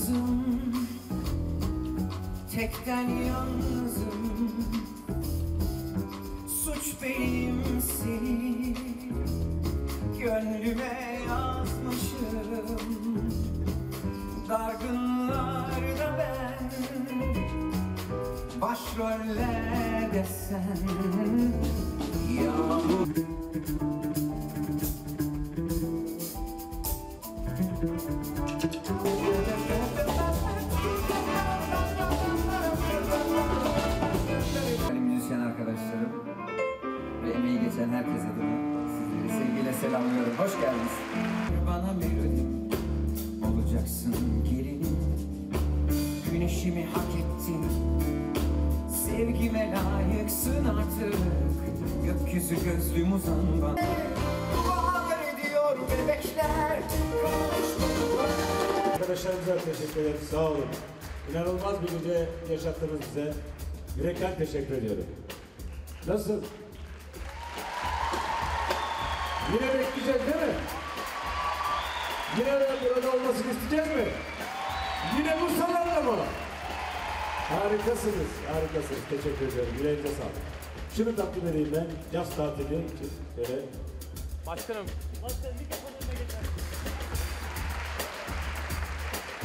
yalnızım. Tekten yalnızım. Suç benim seni Gönlüme yazmışım. Dargınlarda ben Başrollerde sen. Yağmur Benim arkadaşlarım ve emeği geçen herkes adına sizleri sevgiyle selamlıyorum. Hoş geldiniz. Bana melodim olacaksın gelinim. Güneşimi hak ettin. Sevgime layıksın artık. Gökyüzü gözlüm uzan bana. Dualar ediyor bebekler. Arkadaşlarımıza teşekkür ederim. Sağ olun. İnanılmaz bir gece yaşattınız bize. Yürekten teşekkür ediyorum. Nasıl? Yine bekleyeceğiz değil mi? Yine de burada olmasını isteyeceğiz mi? Yine bu salonda mı? Harikasınız, harikasınız. Teşekkür ediyorum. Yüreğinize sağlık. Şunu takdim edeyim ben. Yaz tatili için böyle Başkanım.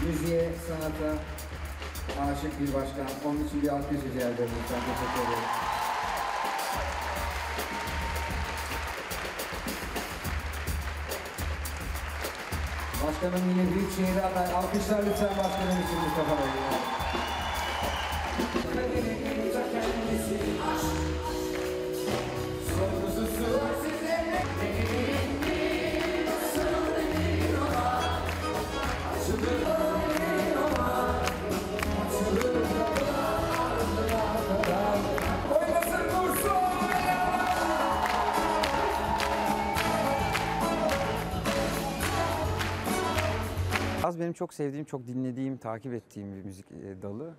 Müziğe, sanata aşık bir başkan. Onun için bir alkış rica ederim lütfen. Teşekkür ederim. Başkanım yine büyük şehir aday. Alkışlar lütfen başkanım için Mustafa Bey. Caz benim çok sevdiğim, çok dinlediğim, takip ettiğim bir müzik e, dalı.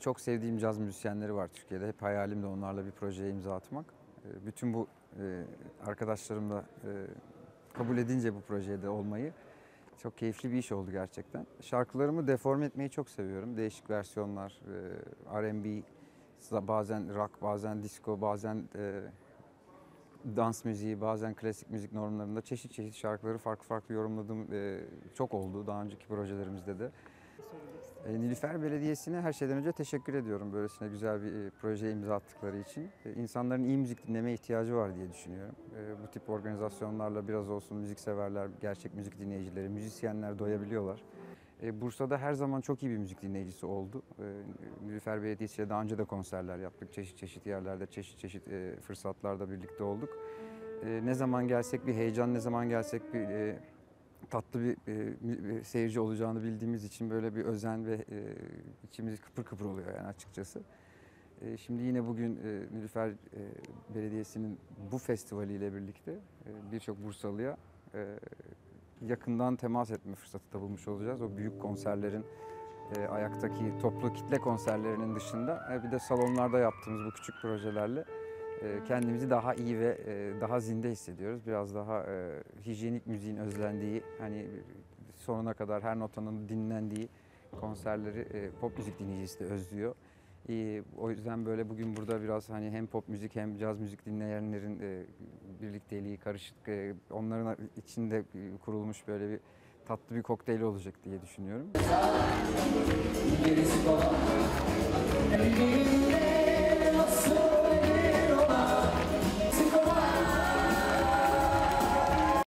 Çok sevdiğim caz müzisyenleri var Türkiye'de. Hep hayalim de onlarla bir projeye imza atmak. E, Bütün bu e, arkadaşlarım da kabul edince bu projede olmayı çok keyifli bir iş oldu gerçekten. Şarkılarımı deforme etmeyi çok seviyorum. Değişik versiyonlar, R&B, bazen rock, bazen disco, bazen dans müziği, bazen klasik müzik normlarında çeşit çeşit şarkıları farklı farklı yorumladığım e, çok oldu daha önceki projelerimizde de. E, Nilüfer Belediyesi'ne her şeyden önce teşekkür ediyorum böylesine güzel bir e, projeye imza attıkları için. İnsanların iyi müzik dinlemeye ihtiyacı var diye düşünüyorum. Bu tip organizasyonlarla biraz olsun müzikseverler, gerçek müzik dinleyicileri, müzisyenler doyabiliyorlar. E, Bursa'da her zaman çok iyi bir müzik dinleyicisi oldu. E, Nilüfer Belediyesi ile daha önce de konserler yaptık. Çeşit çeşit yerlerde, çeşit çeşit e, fırsatlarda birlikte olduk. Ne zaman gelsek bir heyecan, ne zaman gelsek bir tatlı bir, bir seyirci olacağını bildiğimiz için böyle bir özen ve içimiz kıpır kıpır oluyor yani açıkçası. Şimdi yine bugün Nilüfer Belediyesi'nin bu festivaliyle birlikte birçok Bursalı'ya yakından temas etme fırsatı da bulmuş olacağız. O büyük konserlerin e, ayaktaki toplu kitle konserlerinin dışında e, bir de salonlarda yaptığımız bu küçük projelerle e, kendimizi daha iyi ve e, daha zinde hissediyoruz. Biraz daha e, hijyenik müziğin özlendiği, hani sonuna kadar her notanın dinlendiği konserleri e, pop müzik dinleyicisi de özlüyor. O yüzden böyle bugün burada biraz hani hem pop müzik hem caz müzik dinleyenlerin e, birlikteliği karışık, e, onların içinde e, kurulmuş böyle bir tatlı bir kokteyl olacak diye düşünüyorum.